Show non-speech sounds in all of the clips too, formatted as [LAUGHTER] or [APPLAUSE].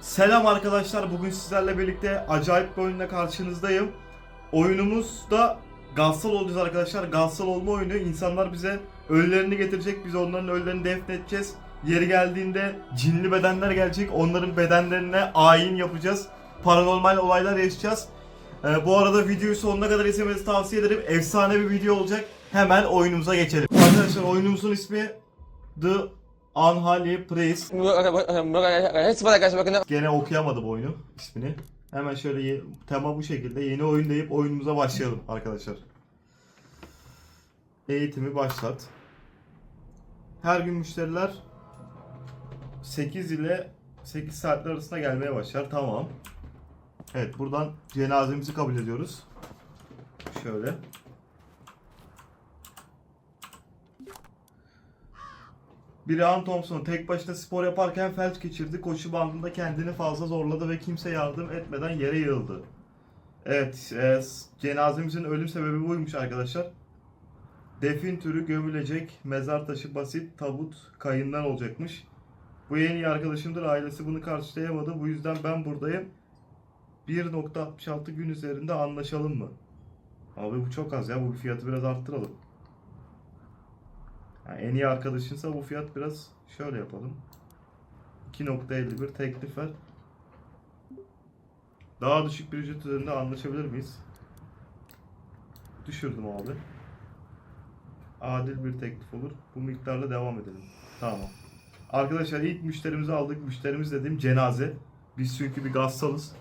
Selam arkadaşlar. Bugün sizlerle birlikte acayip bir oyunla karşınızdayım. Oyunumuzda Gassal olacağız arkadaşlar. Gassal olma oyunu. İnsanlar bize ölülerini getirecek. Biz onların ölülerini defnedeceğiz. Yeri geldiğinde cinli bedenler gelecek. Onların bedenlerine ayin yapacağız. Paranormal olaylar yaşayacağız. Ee, bu arada videoyu sonuna kadar izlemenizi tavsiye ederim. Efsane bir video olacak. Hemen oyunumuza geçelim. Arkadaşlar oyunumuzun ismi The Unholy Priest. Gene okuyamadım oyunu ismini. Hemen şöyle tema bu şekilde yeni oyun deyip oyunumuza başlayalım arkadaşlar. Eğitimi başlat. Her gün müşteriler 8 ile 8 saatler arasında gelmeye başlar. Tamam. Evet buradan cenazemizi kabul ediyoruz. Şöyle. Brian Thompson tek başına spor yaparken felç geçirdi. Koşu bandında kendini fazla zorladı ve kimse yardım etmeden yere yığıldı. Evet, e, cenazemizin ölüm sebebi buymuş arkadaşlar. Defin türü gömülecek, mezar taşı basit, tabut kayından olacakmış. Bu en iyi arkadaşımdır, ailesi bunu karşılayamadı. Bu yüzden ben buradayım. 1.66 gün üzerinde anlaşalım mı? Abi bu çok az ya, bu fiyatı biraz arttıralım. Yani en iyi arkadaşınsa bu fiyat biraz şöyle yapalım. 2.51 teklif ver. Daha düşük bir ücret üzerinde anlaşabilir miyiz? Düşürdüm abi. Adil bir teklif olur. Bu miktarla devam edelim. Tamam. Arkadaşlar ilk müşterimizi aldık. Müşterimiz dediğim cenaze. Biz çünkü bir gazsalız.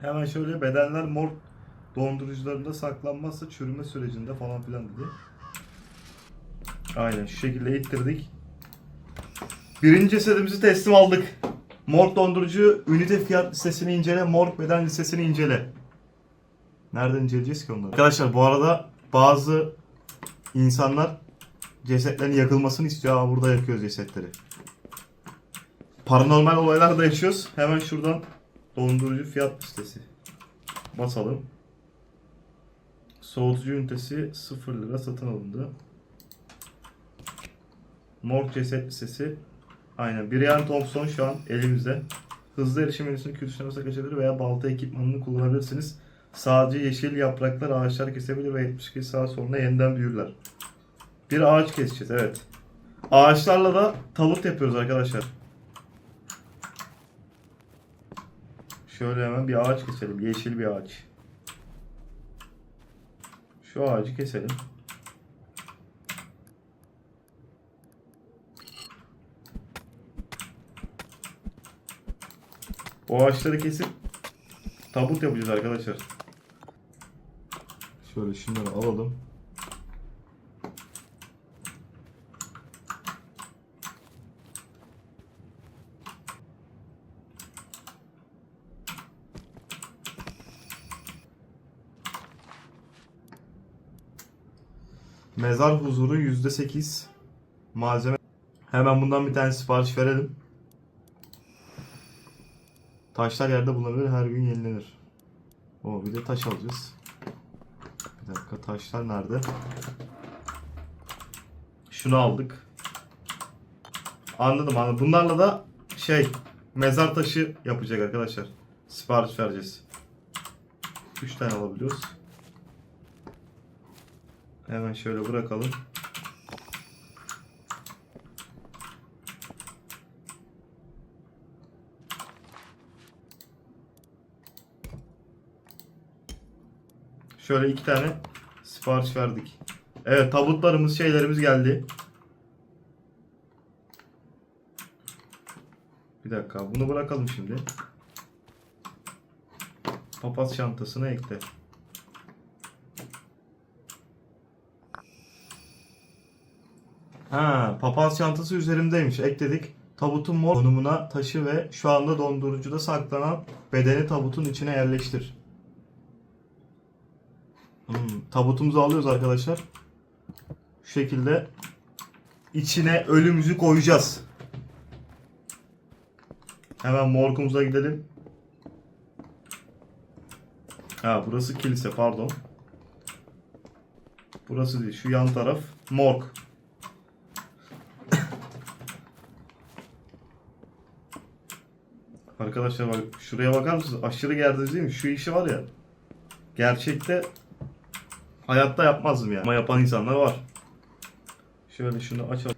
Hemen şöyle bedenler mor dondurucularında saklanmazsa çürüme sürecinde falan filan dedi. Aynen şu şekilde ittirdik. Birinci cesedimizi teslim aldık. Morg dondurucu ünite fiyat listesini incele, morg beden listesini incele. Nereden inceleyeceğiz ki onları? Arkadaşlar bu arada bazı insanlar cesetlerin yakılmasını istiyor ama burada yakıyoruz cesetleri. Paranormal olaylar da yaşıyoruz. Hemen şuradan dondurucu fiyat listesi. Basalım. Soğutucu ünitesi 0 lira satın alındı. Morg ceset listesi. Aynen. Brian Thompson şu an elimizde. Hızlı erişim menüsünü tuşlaması kaçabilir veya balta ekipmanını kullanabilirsiniz. Sadece yeşil yapraklar ağaçlar kesebilir ve 72 saat sonra yeniden büyürler. Bir ağaç keseceğiz evet. Ağaçlarla da tabut yapıyoruz arkadaşlar. Şöyle hemen bir ağaç keselim. Yeşil bir ağaç. Şu ağacı keselim. O ağaçları kesip tabut yapacağız arkadaşlar. Şöyle şunları alalım. Mezar huzuru %8 malzeme. Hemen bundan bir tane sipariş verelim. Taşlar yerde bulunabilir, her gün yenilenir. O bir de taş alacağız. Bir dakika taşlar nerede? Şunu aldık. Anladım anladım. Bunlarla da şey mezar taşı yapacak arkadaşlar. Sipariş vereceğiz. 3 tane alabiliyoruz. Hemen şöyle bırakalım. Şöyle iki tane sipariş verdik. Evet tabutlarımız şeylerimiz geldi. Bir dakika bunu bırakalım şimdi. Papaz çantasına ekle. Ha, papaz çantası üzerimdeymiş. Ekledik. Tabutun mor konumuna taşı ve şu anda dondurucuda saklanan bedeni tabutun içine yerleştir. Hmm, tabutumuzu alıyoruz arkadaşlar. Şu şekilde içine ölümümüzü koyacağız. Hemen morgumuza gidelim. Ha burası kilise pardon. Burası değil şu yan taraf morg. Arkadaşlar bak şuraya bakar mısınız? Aşırı gerdi değil mi? Şu işi var ya. Gerçekte hayatta yapmazdım ya. Ama yapan insanlar var. Şöyle şunu açalım.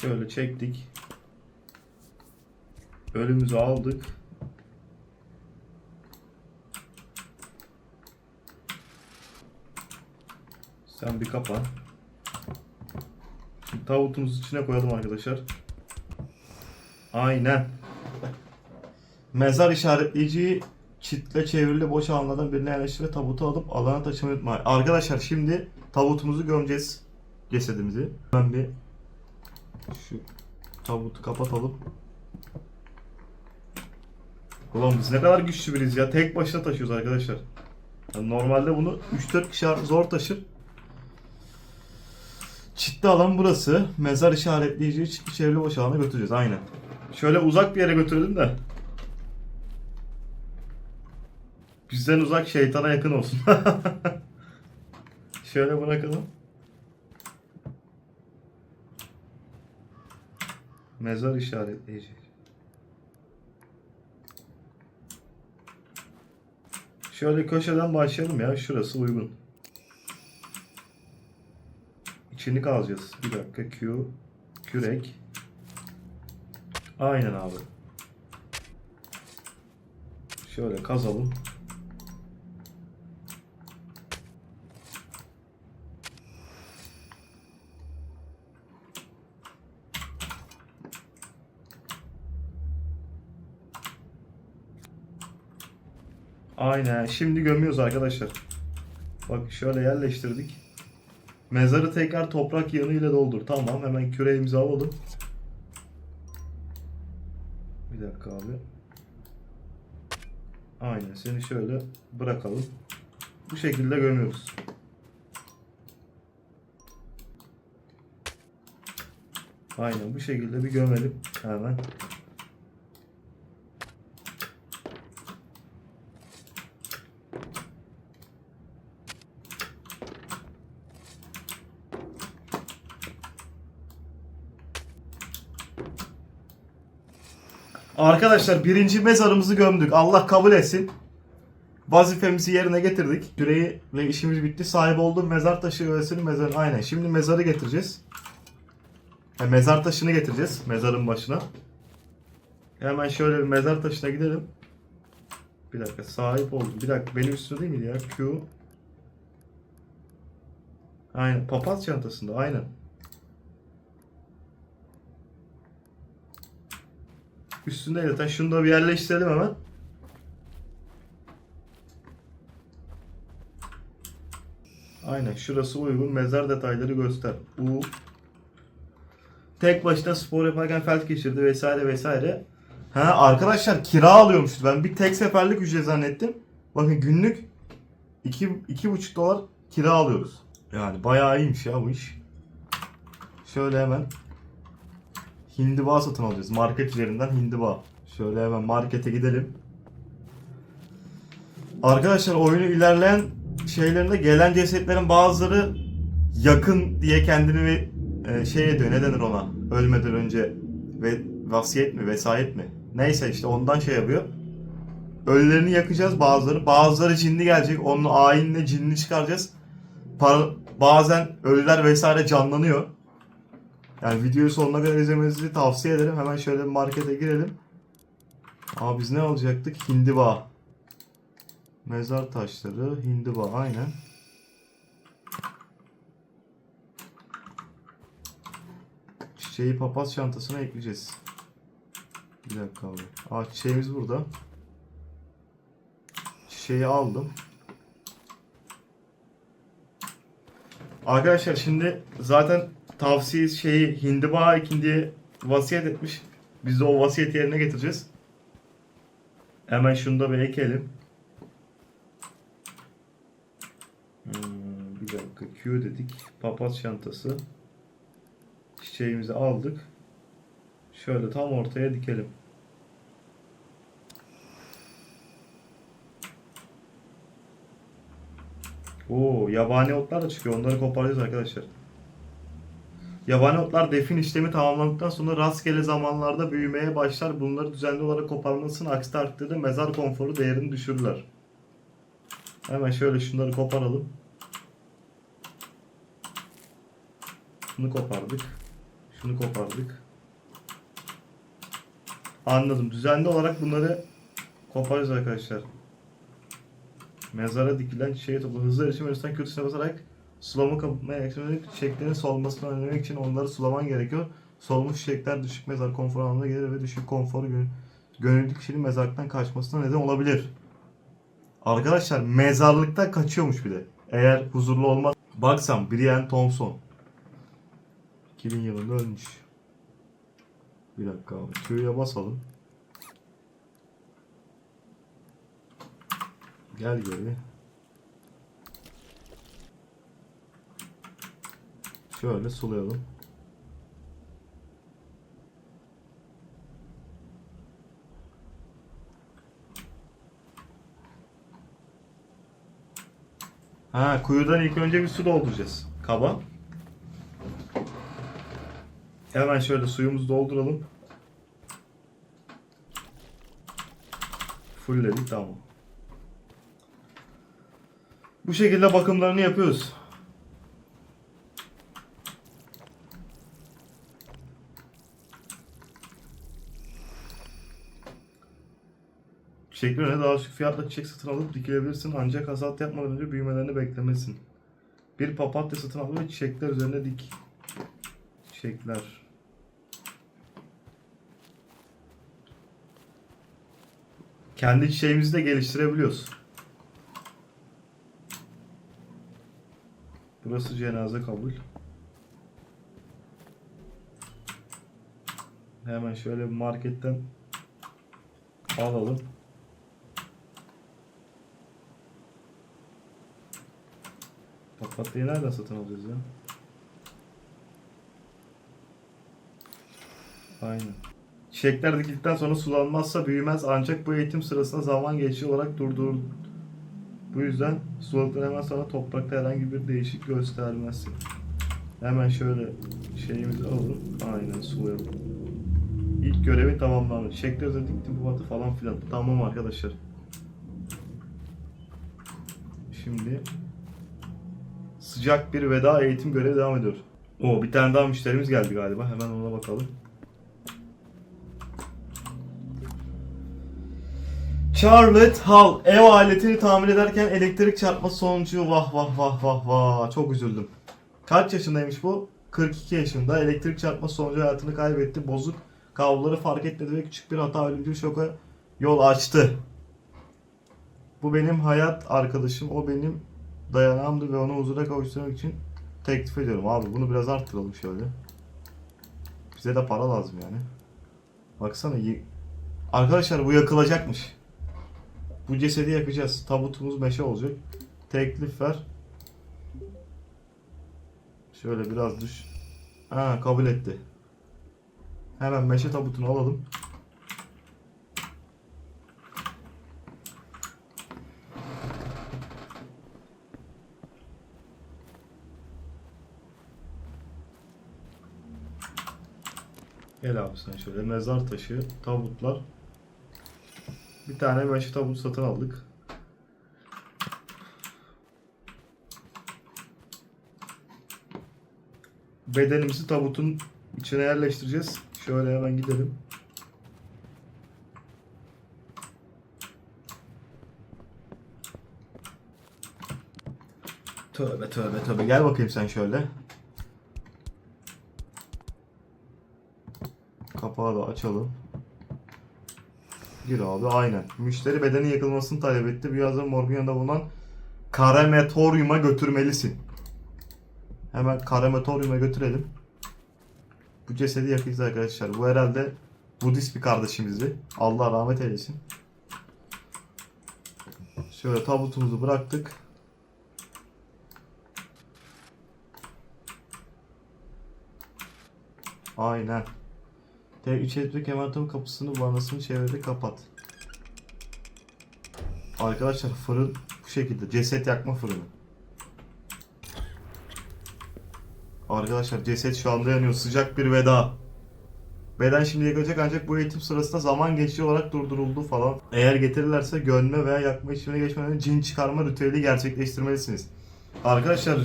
Şöyle çektik. Ölümümüzü aldık. Sen bir kapa. Şimdi tavutumuzu içine koyalım arkadaşlar. Aynen. Mezar işaretleyiciyi çitle çevrili boş alanlardan birine yerleştir ve tabutu alıp alana taşımayı unutmayın. Arkadaşlar şimdi tavutumuzu gömeceğiz. Cesedimizi. Ben bir şu tabutu kapatalım. Ulan biz ne kadar güçlü biriz ya. Tek başına taşıyoruz arkadaşlar. Yani normalde bunu 3-4 kişi zor taşır. Çitli alan burası. Mezar işaretleyici çitli çevrili boş alana götüreceğiz. Aynen. Şöyle uzak bir yere götürelim de. Bizden uzak şeytana yakın olsun. [LAUGHS] Şöyle bırakalım. Mezar işaretleyici. Şöyle köşeden başlayalım ya. Şurası uygun. İçini kazacağız. Bir dakika. Q. Kürek. Aynen abi. Şöyle kazalım. Aynen. Şimdi gömüyoruz arkadaşlar. Bak şöyle yerleştirdik. Mezarı tekrar toprak yığınıyla doldur. Tamam hemen küreğimizi alalım. Bir dakika abi. Aynen seni şöyle bırakalım. Bu şekilde gömüyoruz. Aynen bu şekilde bir gömelim hemen. Arkadaşlar birinci mezarımızı gömdük. Allah kabul etsin. Vazifemizi yerine getirdik. Süreyle işimiz bitti. Sahip olduğum mezar taşı öğesini mezarın aynen. Şimdi mezarı getireceğiz. Ha, mezar taşını getireceğiz mezarın başına. Hemen şöyle bir mezar taşına gidelim. Bir dakika sahip oldum. Bir dakika benim üstümde değil miydi ya? Q. Aynen papaz çantasında aynen. Üstünde zaten. Şunu da bir yerleştirelim hemen. Aynen şurası uygun. Mezar detayları göster. U. Tek başına spor yaparken felç geçirdi vesaire vesaire. Ha arkadaşlar kira alıyormuşuz. Ben bir tek seferlik ücret zannettim. Bakın günlük 2 2,5 dolar kira alıyoruz. Yani bayağı iyiymiş ya bu iş. Şöyle hemen hindiba satın alacağız. Market üzerinden hindiba. Şöyle hemen markete gidelim. Arkadaşlar oyunu ilerleyen şeylerinde gelen cesetlerin bazıları yakın diye kendini bir e, şey ediyor. Ne denir ona? Ölmeden önce ve vasiyet mi vesayet mi? Neyse işte ondan şey yapıyor. Ölülerini yakacağız bazıları. Bazıları cinli gelecek. Onun ayinle cinni çıkaracağız. Para, bazen ölüler vesaire canlanıyor. Yani videoyu sonuna kadar izlemenizi tavsiye ederim. Hemen şöyle markete girelim. Aa biz ne alacaktık? Hindiba. Mezar taşları, hindiba aynen. Çiçeği papaz çantasına ekleyeceğiz. Bir dakika abi. Aa çiçeğimiz burada. Çiçeği aldım. Arkadaşlar şimdi zaten tavsiye şeyi hindiba ekin diye vasiyet etmiş. Biz de o vasiyeti yerine getireceğiz. Hemen şunu da bir ekelim. Hmm, bir dakika Q dedik. Papaz çantası. Çiçeğimizi aldık. Şöyle tam ortaya dikelim. Oo, yabani otlar da çıkıyor. Onları koparacağız arkadaşlar. Yabani otlar defin işlemi tamamlandıktan sonra rastgele zamanlarda büyümeye başlar. Bunları düzenli olarak koparmasının aksi takdirde mezar konforu değerini düşürürler. Hemen şöyle şunları koparalım. Şunu kopardık. Şunu kopardık. Anladım. Düzenli olarak bunları koparacağız arkadaşlar. Mezara dikilen çiçeği topla. Hızlı erişim arasından kötüsüne basarak sulama kapatmaya yaklaşarak çiçeklerin solmasını önlemek için onları sulaman gerekiyor. Solmuş çiçekler düşük mezar konforu anlamına gelir ve düşük konforu gö gönüllü kişinin mezarlıktan kaçmasına neden olabilir. Arkadaşlar mezarlıktan kaçıyormuş bir de. Eğer huzurlu olmaz. Baksam Brian Thompson. 2000 yılında ölmüş. Bir dakika abi. Q'ya basalım. Gel geri. Şöyle sulayalım. Ha, kuyudan ilk önce bir su dolduracağız. Kaba. Hemen şöyle suyumuzu dolduralım. Fullledik tamam. Bu şekilde bakımlarını yapıyoruz. Çiçeklerine daha düşük fiyatla çiçek satın alıp dikilebilirsin ancak hasat yapmadan önce büyümelerini beklemesin. Bir papatya satın al çiçekler üzerine dik. Çiçekler. Kendi çiçeğimizi de geliştirebiliyoruz. Burası cenaze kabul. Hemen şöyle marketten alalım. Papatyayı nereden satın alacağız ya? Aynen. Çiçekler dikildikten sonra sulanmazsa büyümez ancak bu eğitim sırasında zaman geçici olarak durdurur. Bu yüzden suladıktan hemen sonra toprakta herhangi bir değişik göstermezsin. Hemen şöyle şeyimizi alalım. Aynen sulayalım. İlk görevi tamamlandı. Çiçekler diktim bu batı falan filan. Tamam arkadaşlar. Şimdi sıcak bir veda eğitim görevi devam ediyor. O bir tane daha müşterimiz geldi galiba. Hemen ona bakalım. Charlotte Hall ev aletini tamir ederken elektrik çarpması sonucu vah vah vah vah vah çok üzüldüm. Kaç yaşındaymış bu? 42 yaşında elektrik çarpması sonucu hayatını kaybetti. Bozuk kabloları fark etmedi ve küçük bir hata ölümcül şoka yol açtı. Bu benim hayat arkadaşım. O benim dayanağımdı ve onu huzura kavuşturmak için teklif ediyorum. Abi bunu biraz arttıralım şöyle. Bize de para lazım yani. Baksana Arkadaşlar bu yakılacakmış. Bu cesedi yakacağız. Tabutumuz meşe olacak. Teklif ver. Şöyle biraz düş. Ha kabul etti. Hemen meşe tabutunu alalım. Gel abi sen şöyle mezar taşı, tabutlar. Bir tane meşe tabut satın aldık. Bedenimizi tabutun içine yerleştireceğiz. Şöyle hemen gidelim. Tövbe tövbe tövbe. Gel bakayım sen şöyle. Kapağı da açalım. Gir abi aynen. Müşteri bedenin yakılmasını talep etti. Birazdan morgun yanında bulunan krematoryuma götürmelisin. Hemen krematoryuma götürelim. Bu cesedi yakacağız arkadaşlar. Bu herhalde Budist bir kardeşimizdi. Allah rahmet eylesin. Şöyle tabutumuzu bıraktık. Aynen. T3 etmek kemerton kapısını vanasını çevrede kapat. Arkadaşlar fırın bu şekilde. Ceset yakma fırını. Arkadaşlar ceset şu anda yanıyor. Sıcak bir veda. Beden şimdi yakılacak ancak bu eğitim sırasında zaman geçici olarak durduruldu falan. Eğer getirirlerse gönme veya yakma işlemine geçmeden cin çıkarma ritüeli gerçekleştirmelisiniz. Arkadaşlar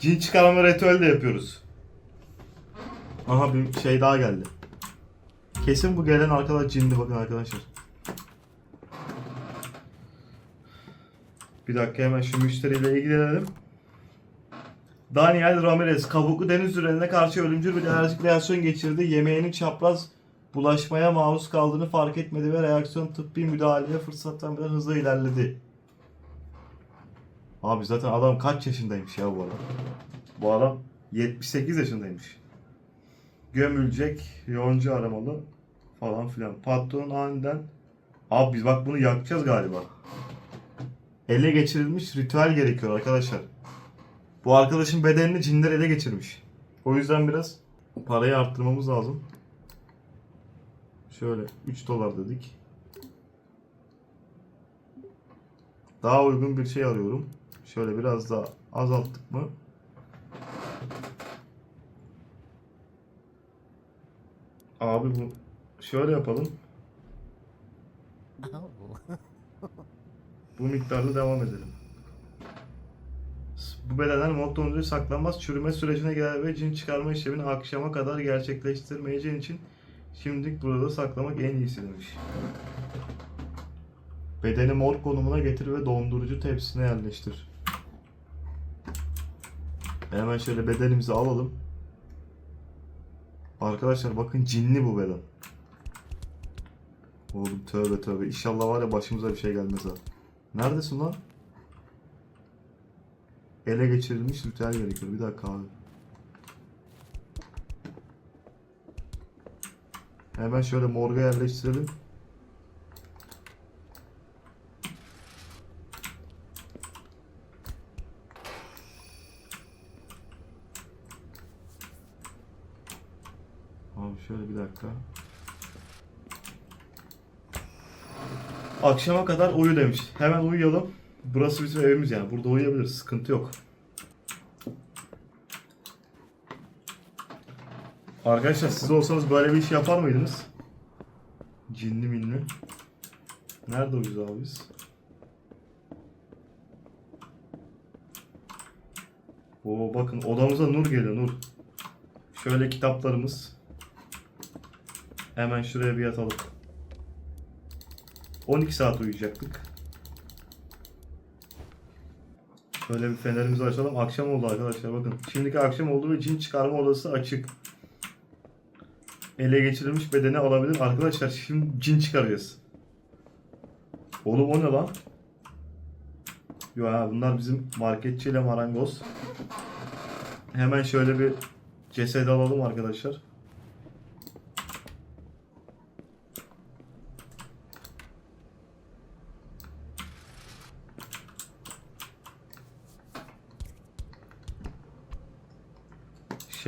cin çıkarma ritüeli de yapıyoruz. Aha bir şey daha geldi. Kesin bu gelen arkadaş cindi bakın arkadaşlar. Bir dakika hemen şu müşteriyle ilgilenelim. Daniel Ramirez kabuklu deniz ürününe karşı ölümcül bir alerjik reaksiyon geçirdi. Yemeğinin çapraz bulaşmaya maruz kaldığını fark etmedi ve reaksiyon tıbbi müdahaleye fırsattan bile hızla ilerledi. Abi zaten adam kaç yaşındaymış ya bu adam? Bu adam 78 yaşındaymış. Gömülecek, yonca aramalı falan filan. Patron aniden Abi biz bak bunu yakacağız galiba. Ele geçirilmiş ritüel gerekiyor arkadaşlar. Bu arkadaşın bedenini cinler ele geçirmiş. O yüzden biraz parayı arttırmamız lazım. Şöyle 3 dolar dedik. Daha uygun bir şey arıyorum. Şöyle biraz daha azalttık mı? Abi bu şöyle yapalım. Bu miktarda devam edelim. Bu bedenler mod dondurucu saklanmaz çürüme sürecine girer ve cin çıkarma işlemini akşama kadar gerçekleştirmeyeceğin için şimdilik burada saklamak en iyisi demiş. Bedeni mor konumuna getir ve dondurucu tepsisine yerleştir. Hemen şöyle bedenimizi alalım. Arkadaşlar bakın cinli bu beden. Oğlum tövbe tövbe. İnşallah var ya başımıza bir şey gelmez ha. Neredesin lan? Ele geçirilmiş ritüel gerekiyor. Bir dakika abi. Hemen şöyle morga yerleştirelim. Abi şöyle bir dakika. Akşama kadar uyu demiş. Hemen uyuyalım. Burası bizim evimiz yani. Burada uyuyabiliriz. Sıkıntı yok. Arkadaşlar siz olsanız böyle bir iş yapar mıydınız? Cinli minli. Nerede uyuz abi biz? Oo bakın odamıza nur geliyor nur. Şöyle kitaplarımız. Hemen şuraya bir yatalım. 12 saat uyuyacaktık. Şöyle bir fenerimizi açalım. Akşam oldu arkadaşlar bakın. Şimdiki akşam oldu ve cin çıkarma odası açık. Ele geçirilmiş bedeni alabilir. Arkadaşlar şimdi cin çıkaracağız. Oğlum o ne lan? Yo ha bunlar bizim marketçiyle marangoz. Hemen şöyle bir ceset alalım arkadaşlar.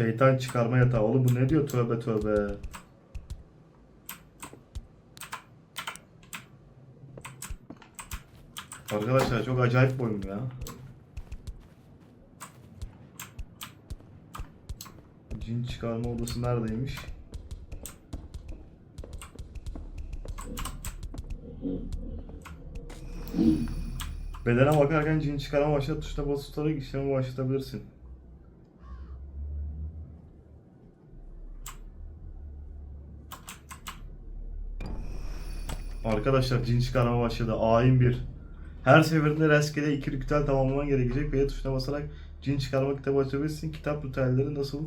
Şeytan çıkarma yatağı. Oğlum bu ne diyor? Tövbe tövbe. Arkadaşlar çok acayip bir ya. Cin çıkarma odası neredeymiş? Bedene bakarken cin çıkarma başlat tuşuna basılı tutarak işlemi başlatabilirsin. Arkadaşlar cin çıkarma başladı. Ayin bir. Her seferinde rastgele iki ritüel tamamlaman gerekecek. B tuşuna basarak cin çıkarma kitabı açabilirsin. Kitap ritüelleri nasıl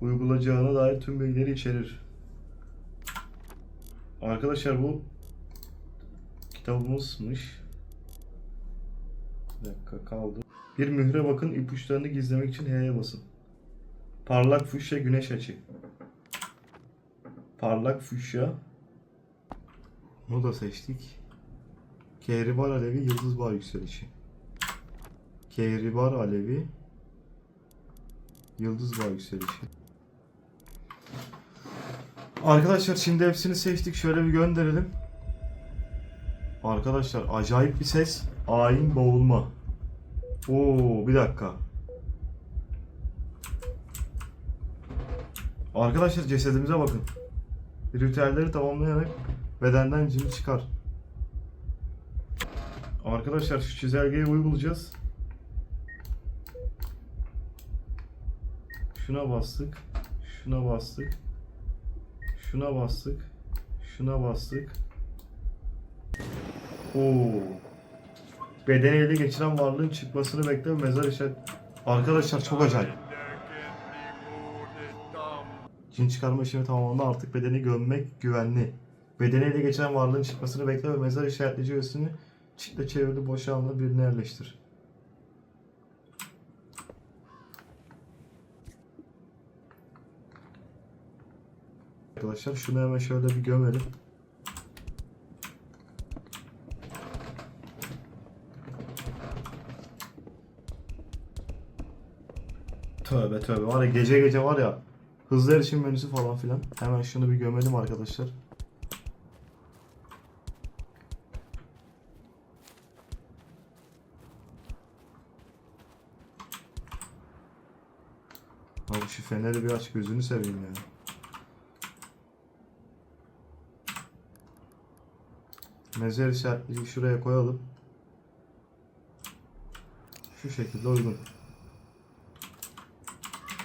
uygulayacağına dair tüm bilgileri içerir. Arkadaşlar bu kitabımızmış. Bir dakika kaldı. Bir mühre bakın ipuçlarını gizlemek için H'ye basın. Parlak fuşya güneş açı. Parlak fuşya bunu da seçtik. Kehribar Alevi Yıldız Bağ Yükselişi. Kehribar Alevi Yıldız Bağ Yükselişi. Arkadaşlar şimdi hepsini seçtik. Şöyle bir gönderelim. Arkadaşlar acayip bir ses. Ayin boğulma. Oo bir dakika. Arkadaşlar cesedimize bakın. Ritüelleri tamamlayarak bedenden cini çıkar. Arkadaşlar şu çizelgeyi uygulayacağız. Şuna bastık. Şuna bastık. Şuna bastık. Şuna bastık. Oo. Bedeni ele geçiren varlığın çıkmasını bekle ve mezar işaret. Arkadaşlar çok acayip. Cin çıkarma işlemi tamamlandı artık bedeni gömmek güvenli. Bedeni ele geçiren varlığın çıkmasını bekle ve mezar işaretleyici öğesini çitle çevirdi boş alana birine yerleştir. Arkadaşlar şunu hemen şöyle bir gömelim. Tövbe tövbe var ya gece gece var ya hızlı erişim menüsü falan filan. Hemen şunu bir gömelim arkadaşlar. Feneri bir aç gözünü seveyim ya. Mezar işaretliği şuraya koyalım. Şu şekilde uygun.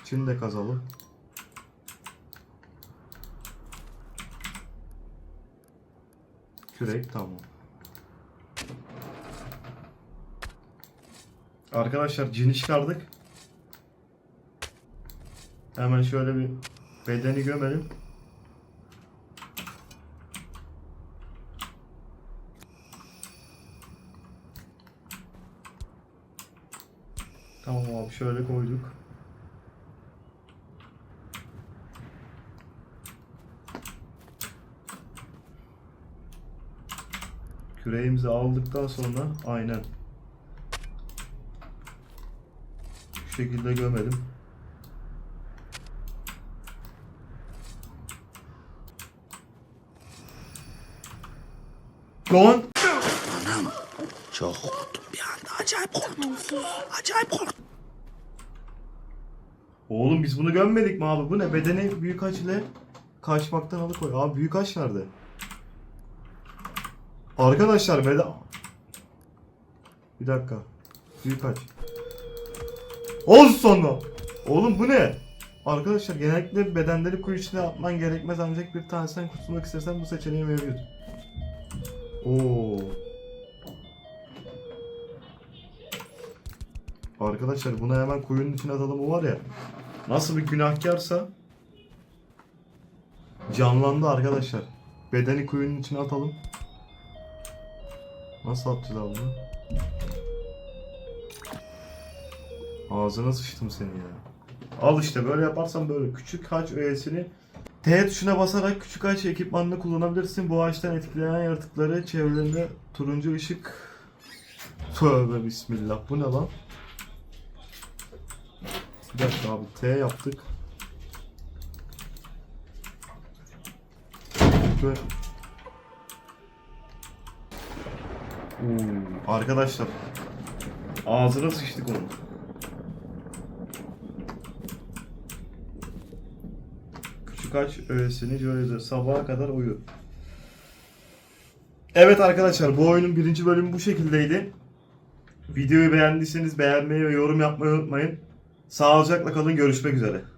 Çin de kazalım. Kürek tamam. Arkadaşlar cini çıkardık. Hemen şöyle bir bedeni gömelim. Tamam abi şöyle koyduk. Küreğimizi aldıktan sonra aynen şu şekilde gömelim. Lan! Çok korktum bir anda. Acayip korktum. Acayip korktum. Oğlum biz bunu gömmedik mi abi? Bu ne? Bedeni büyük aç ile kaçmaktan alıkoy. Abi büyük aç nerede? Arkadaşlar beden... Bir dakika. Büyük aç. Oz sonra. Oğlum bu ne? Arkadaşlar genellikle bedenleri kuyu içine atman gerekmez ancak bir tanesinden kurtulmak istersen bu seçeneği mevcut. Oo. Arkadaşlar buna hemen kuyunun içine atalım o var ya. Nasıl bir günahkarsa canlandı arkadaşlar. Bedeni kuyunun içine atalım. Nasıl abi bunu? Ağzına sıçtım seni ya. Al işte böyle yaparsan böyle küçük haç öğesini T tuşuna basarak küçük ağaç ekipmanını kullanabilirsin. Bu ağaçtan etkilenen yaratıkları çevrelerinde turuncu ışık Tövbe bismillah. Bu ne lan? Bir dakika abi T yaptık. Böyle. Oo, arkadaşlar. Ağzına sıçtık onun. Küçük aç öğesini şöyle sabaha kadar uyu. Evet arkadaşlar bu oyunun birinci bölümü bu şekildeydi. Videoyu beğendiyseniz beğenmeyi ve yorum yapmayı unutmayın. Sağlıcakla kalın görüşmek üzere.